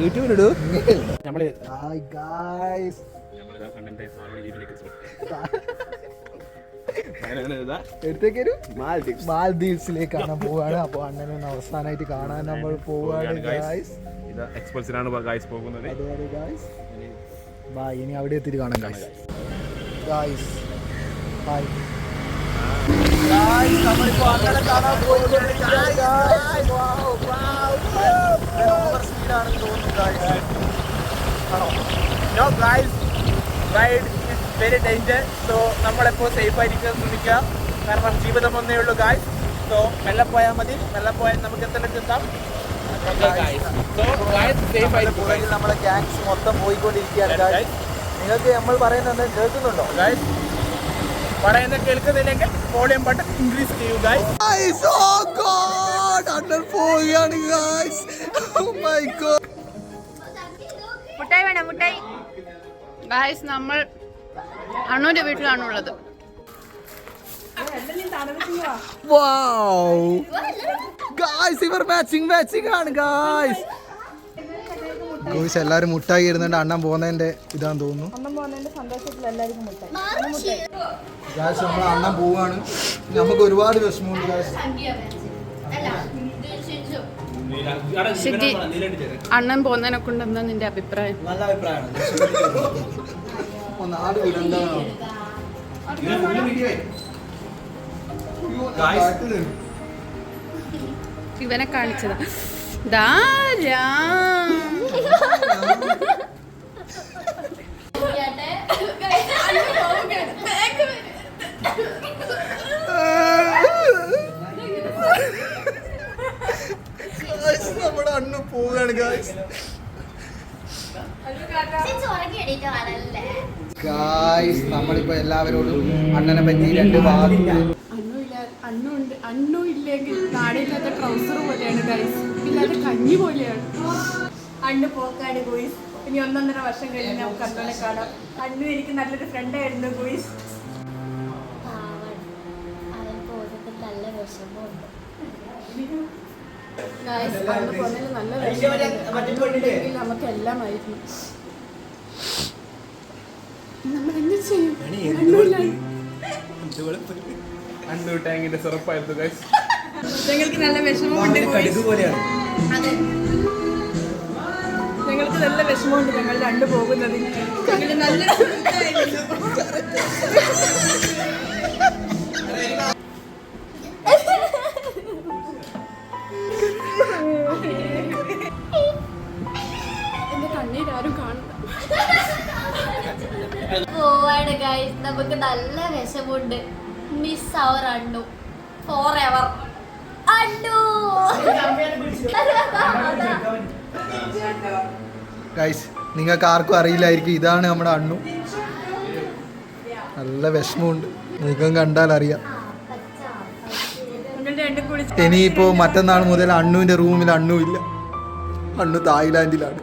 യൂട്യൂബിലിടൂ നമ്മൾ hi guys എടുത്തേക്കൊരു മാൽദീവ്സിലേക്ക് കാണാൻ പോവാണ്. അപ്പൊ അണ്ണനെ അവസാനമായിട്ട് കാണാൻ നമ്മൾ പോവാണ് ബൈ ഇനി അവിടെ എത്തിയിട്ട് കാണാം ഗായ്സ് ഗായ്സ് ഹായ് ഗായ്സ് നമ്മളിപ്പോ അണ്ണനെ കാണാൻ പോയിക്കൊണ്ടിരിക്കുകയാണ് ഗായ്സ് വൗ വൗ ഓവർ സ്പീഡാണെന്ന് തോന്നുന്നു ഗായ്സ് നോ സേഫ് ആയിരിക്കാൻ ശ്രമിക്കുക കാരണം ജീവിതം ഒന്നേ ഉള്ളൂ ഗായ്സ് സോ മെല്ലെ പോയാൽ മതി മെല്ലെ പോയാൽ നമുക്ക് എത്ര എത്താം നമ്മുടെ ഗാങ്സ് മൊത്തം പോയിക്കൊണ്ടിരിക്കുകയാണ് നിങ്ങൾക്ക് നമ്മൾ പറയുന്നത് കേൾക്കുന്നുണ്ടോ ഗായ്സ് പറയുന്നത് കേൾക്കുന്നില്ലെങ്കിൽ വോളിയം ബട്ടൺ ഇൻക്രീസ് ചെയ്യുക ഗായ്സ് oh. Oh. മുട്ടായി വേണം മുട്ടായി ഗായ്സ് നമ്മൾ അണ്ണൂന്റെ വീട്ടിലാണുള്ളത് Wow! ഗായ്സ് ഇവർ മാച്ചിങ് മാച്ചിങ് ആണ് guys. ഗോയ്സ് എല്ലാവരും മുട്ടായി ഇരുന്നുണ്ട് അണ്ണൻ പോകുന്നതിന്റെ ഇതാന്ന് തോന്നുന്നു. നമ്മൾ അണ്ണൻ പോവാണ്. നമുക്ക് ഒരുപാട് വിഷമമുണ്ട് അണ്ണൻ പോകുന്നതിനെ കൊണ്ട് എന്താ നിന്റെ അഭിപ്രായം? നല്ല അഭിപ്രായമാണ്. ഇവനെ കാണിച്ചതാ. ദാരാ നമ്മുടെ അണ്ണു പോവുകയാണ് ഗായ്സ് ഗായ്സ് നമ്മളിപ്പോ എല്ലാവരോടും അണ്ണനെ പറ്റി രണ്ട് അണ്ണുണ്ട് അണ്ണു ഇല്ലെങ്കിൽ നാടില്ലാത്ത ട്രൗസർ പോലെയാണ് ഗൈസ് ഇല്ലാത്ത കഞ്ഞി പോലെയാണ്. അണ്ണു പോക്കാണ് ഗോയിസ്. ഇനി ഒന്നൊന്നര വർഷം കഴിഞ്ഞ് നമുക്ക് അണ്ണനെ കാണാം. അണ്ണു എനിക്ക് നല്ലൊരു ഫ്രണ്ട് ആയിരുന്നു ഗുയിസ്. പോകുന്നതിൽ നല്ല വിഷമമുണ്ടെങ്കിൽ നമുക്ക് എല്ലാം ആയിരുന്നു നമ്മൾ എന്ത് ചെയ്യും? ഞങ്ങൾക്ക് നല്ല വിഷമമുണ്ട് ഗുയിസ്. ഞങ്ങൾക്ക് നല്ല വിഷമമുണ്ട് ഞങ്ങൾ രണ്ടു പോകുന്നത് നല്ല പോവാണ് ഗൈസ് നമുക്ക് നല്ല വിഷമുണ്ട് miss our Annu forever Annu guys നിങ്ങൾക്ക് ആർക്കും അറിയില്ലായിരിക്കും. ഇതാണ് നമ്മുടെ അണ്ണു. നല്ല വിഷമമുണ്ട്. മുഖം കണ്ടാൽ അറിയാം. ഇനിയിപ്പോ മറ്റന്നാൾ മുതൽ അണ്ണുവിന്റെ റൂമിൽ അണ്ണു ഇല്ല. അണ്ണു തായ്ലാന്റിലാണ്.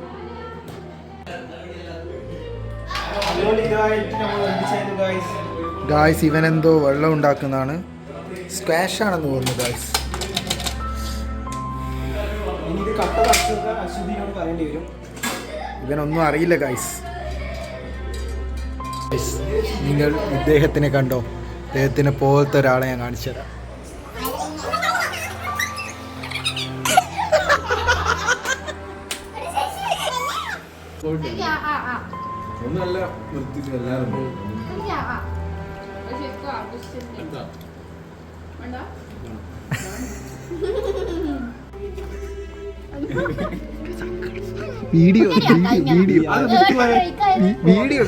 ഗായ്സ് ഇവൻ എന്തോ വെള്ളം ഉണ്ടാക്കുന്നതാണ്. സ്ക്വാഷ് ആണെന്ന് തോന്നുന്നു ഗായ്സ് ഇവനൊന്നും അറിയില്ല ഗൈസ് നിങ്ങൾ ഇദ്ദേഹത്തിനെ കണ്ടോ? ഇദ്ദേഹത്തിനെ പോലത്തെ ഒരാളെ ഞാൻ കാണിച്ചു തരാം. ഒന്നല്ല നിർത്തിച്ച് എല്ലാവരും. Video video video.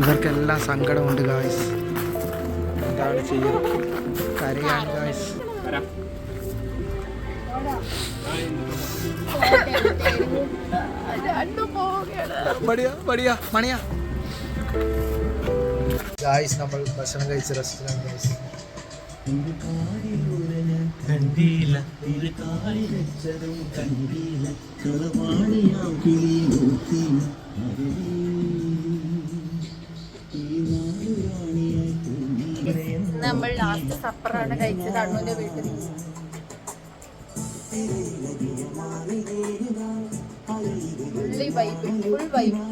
ഇവർക്കെല്ലാം സങ്കടമുണ്ട് ഗായ്സ് എന്താണ് ചെയ്യുന്നത് കരയാണ് ഗായ്സ് മണിയ. ഗായ്സ് നമ്മൾ ഭക്ഷണം കഴിച്ച റെസ്റ്റോറന്റ് ഗായ്സ് നിന്റെ കാടിലൂരന് കണ്ടീല തിരു കാളി വെച്ചതും കണ്ടീല കുളവാണിയാം കിളി മൂർത്തി നമ്മൾ ലാസ്റ്റ് സപ്പറാണ് കഴിച്ചത്. അണ്ണൂന്റെ വീട്ടിൽ. Full vibe full vibe